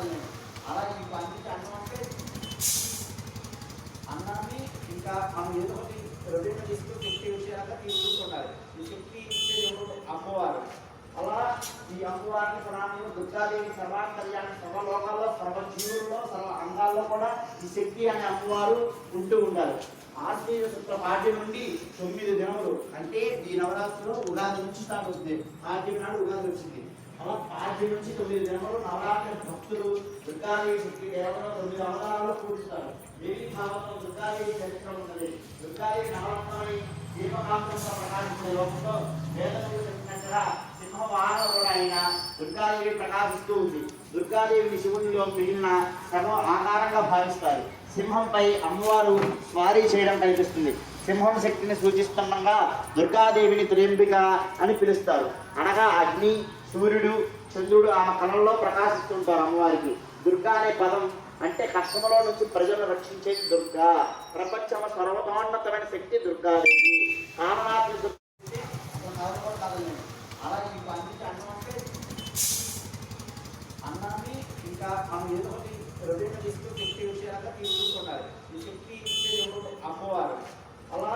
అలా ఈ పందికి అన్నం అంటే అన్నాన్ని ఇంకా మనం ఏదో ఒకటి రొటీన్ చేస్తూ శక్తి విషయాలుగా తీసుకుంటున్నారు ఈ శక్తి ఇచ్చేది అమ్మవారు అలా ఈ అమ్మవారిని ప్రాణంలో దుర్గాదేవి సర్వ కళ్యాణ సర్వలోకాల్లో సర్వ జీవుల్లో సర్వ అంగాల్లో కూడా ఈ శక్తి అనే అమ్మవారు ఉంటూ ఉండాలి ఆశ్వీయ శుక్ల పాఠ్యం నుండి తొమ్మిది దినములు అంటే ఈ నవరాత్రిలో ఉగాది నుంచి స్టార్ట్ అవుతుంది పాడ్యం నాడు ఉగాది వచ్చింది అలా పాడ్యం నుంచి తొమ్మిది జన్మలు నవరాత్రి భక్తులు దుర్గాదేవి శక్తి దేవతలు తొమ్మిది అవతారాలు పూజిస్తారు. దేవి భావంలో దుర్గాదేవి చరిత్ర ఉన్నది. దుర్గాదేవి నవరత్నాన్ని దీపకాంతంతో ప్రకాశించే లోకంలో వేదములు చెప్పినట్టుగా సింహవాహనుడు అయిన దుర్గాదేవి ప్రకాశిస్తూ ఉంది. దుర్గాదేవిని శివునిలో మిగిలిన సగం ఆకారంగా భావిస్తారు. సింహంపై అమ్మవారు స్వారీ చేయడం కనిపిస్తుంది. సింహం శక్తిని సూచిస్తుండగా దుర్గాదేవిని త్రియంబిక అని పిలుస్తారు. అనగా అగ్ని సూర్యుడు చంద్రుడు ఆమె కళల్లో ప్రకాశిస్తుంటారు అమ్మవారికి. దుర్గా అనే పదం అంటే కష్టములో నుంచి ప్రజలను రక్షించేది దుర్గా. ప్రపంచం సర్వతోన్నతమైన శక్తి దుర్గాదేవి. కారణాలు దుర్గా అలా ఈ పందికి అన్నం అంటే అన్నాన్ని ఇంకా మనం ఏదో ఒకటి రొటీన్ చేస్తూ శక్తి విషయాలుగా తీసుకుంటున్నారు ఈ శక్తి ఇచ్చేది ఎవరు అమ్మవారు అలా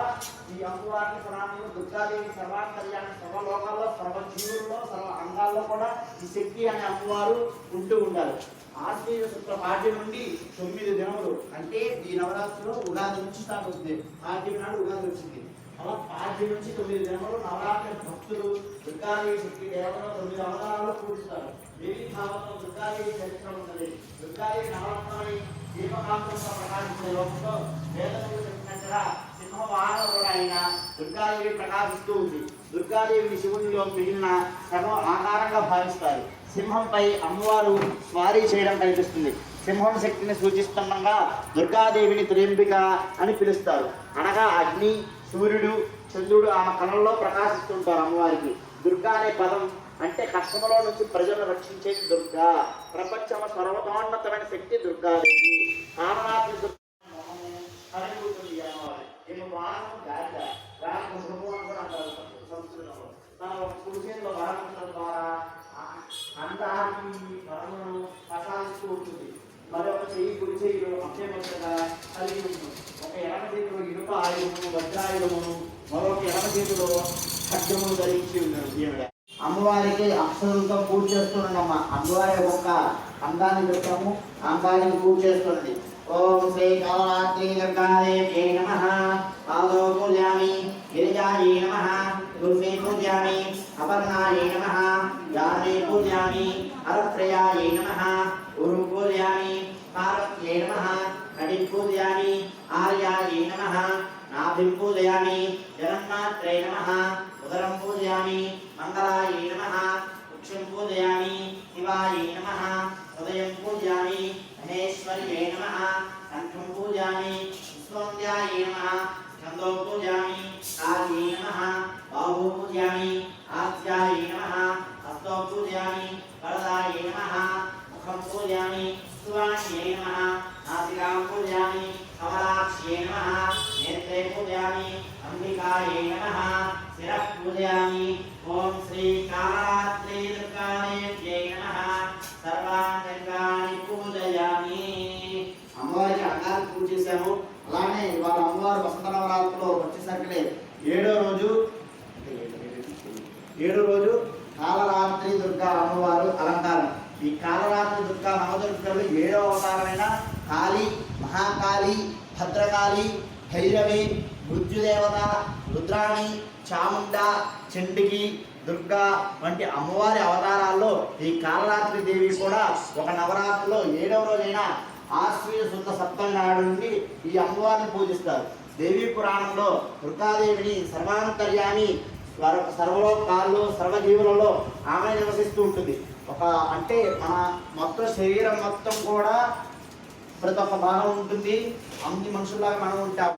ఈ అమ్మవారిని పురాణంలో దుర్గాదేవి సర్వాంతర్యాన్ని సర్వలోకాల్లో సర్వ జీవుల్లో సర్వ అంగాల్లో కూడా ఈ శక్తి అనే అమ్మవారు ఉంటూ ఉండాలి. ఆశ్వీయ శుక్ల పాఠ్య నుండి తొమ్మిది దినములు అంటే ఈ నవరాత్రిలో ఉగాది నుంచి స్టార్ట్ అవుతుంది. పాఠ్యం నాడు ఉగాది వచ్చింది. అలా పాఠ్యం నుంచి తొమ్మిది దినములు నవరాత్రి భక్తులు దుర్గాదేవి శక్తి దేవతలు తొమ్మిది అవతారాల్లో పూజిస్తారు. దేవి భావంలో దుర్గాదేవి చరిత్ర ఉన్నది. దుర్గాదేవి నవరత్నమై దీపకాంతంతో ప్రకాశించే లోకంలో వేదములు చెప్పినట్టుగా సింహవాహనుడు అయిన దుర్గాదేవి ప్రకాశిస్తూ ఉంది. దుర్గాదేవిని శివునిలో మిగిలిన సర్వ ఆకారంగా భావిస్తారు. సింహంపై అమ్మవారు స్వారీ చేయడం కనిపిస్తుంది. సింహం శక్తిని సూచిస్తుండగా దుర్గాదేవిని త్రియంబిక అని పిలుస్తారు. అనగా అగ్ని సూర్యుడు చంద్రుడు ఆమె కళల్లో ప్రకాశిస్తుంటారు అమ్మవారికి. దుర్గా అనే పదం అంటే కష్టములో నుంచి ప్రజలను రక్షించేది దుర్గా. ప్రపంచం సర్వతోన్నతమైన శక్తి దుర్గాదేవి కామనాథుని దుర్గా కలిగిపోతుంది ఈ అమ్మవారు ఈమె వాహనం గాడిద గాడిద మృగము అని కూడా అంటారు సంస్కృతంలో తన ఒక కుడి చేతిలో వరమించడం ద్వారా అంతానికి వరమును ప్రసాదిస్తూ ఉంటుంది మరొక చెయ్యి కుడి కలిగి ఉంటుంది. ఒక ఎడమ చేతిలో ఇనుప ఆయుధము వజ్రాయుధమును మరొక ఎడమ చేతిలో ఖడ్గమును ధరించి ఉన్నాడు దేవుడు. అమ్మవారికి అక్షరంతో పూజ చేస్తున్నాడమ్మ అమ్మవారి యొక్క అందాన్ని పెట్టాము అందానికి పూజ చేస్తున్నది. ఓం శ్రీ కవరాత్రి దుర్గాదేవ్యై నమ. పాదో పూజామి గిరిజాయే నమ. దుర్గే పూజామి అపర్ణాయే నమ. జానే పూజామి అరప్రయాయై నమ గురు పూజామి పార్వత్యై నమః కటి పూజామి ఆర్యాయై నమః నాభిం పూజయామి జగన్మాత్రే నమః ఉదరం పూజయామి మంగళాయై నమ వృక్షం పూజయామి శివాయై నమ హృదయం పూజయామి మహేశ్వర్యై నమ కంఠం పూజయామి విశ్వంధ్యాయై నమ స్కందో పూజయామి కాళ్యై నమ బాహు పూజయామి ఆస్యాయై నమ హస్తో పూజయామి వరదాయై నమ ముఖం పూజయామి సువాణ్యై నమ నాసికాం పూజయామి కమలాక్ష్యై నమ నేత్రే పూజయామి అంబికాయై నమ శిరః పూజయామి ఓం శ్రీ కాళరాత్రి దుర్గాదేవ్యై నమః సర్వాంగాన్ని పూజయామి అమ్మవారికి అంగాన్ని పూజ చేశాము. అలానే ఇవాళ అమ్మవారు వసంత నవరాత్రిలో వచ్చేసరికి ఏడో రోజు ఏడో రోజు కాలరాత్రి దుర్గా అమ్మవారు అలంకారం. ఈ కాలరాత్రి దుర్గా నవదుర్గలు ఏడో అవతారమైన కాళి మహాకాళి భద్రకాళి భైరవి మృత్యుదేవత రుద్రాణి చాముండ చండికి దుర్గా వంటి అమ్మవారి అవతారాల్లో ఈ కాలరాత్రి దేవి కూడా ఒక నవరాత్రిలో ఏడవ రోజైన ఆశ్వీయ శుద్ధ సప్తమి నాడు నుండి ఈ అమ్మవారిని పూజిస్తారు. దేవీ పురాణంలో దుర్గాదేవిని సర్వాంతర్యామి సర్వ సర్వలోకాల్లో సర్వజీవులలో ఆమె నివసిస్తూ ఉంటుంది. ఒక అంటే మన మొత్తం శరీరం మొత్తం కూడా ప్రతి ఒక్క భాగం ఉంటుంది. అన్ని మనుషుల్లాగా మనం ఉంటాం.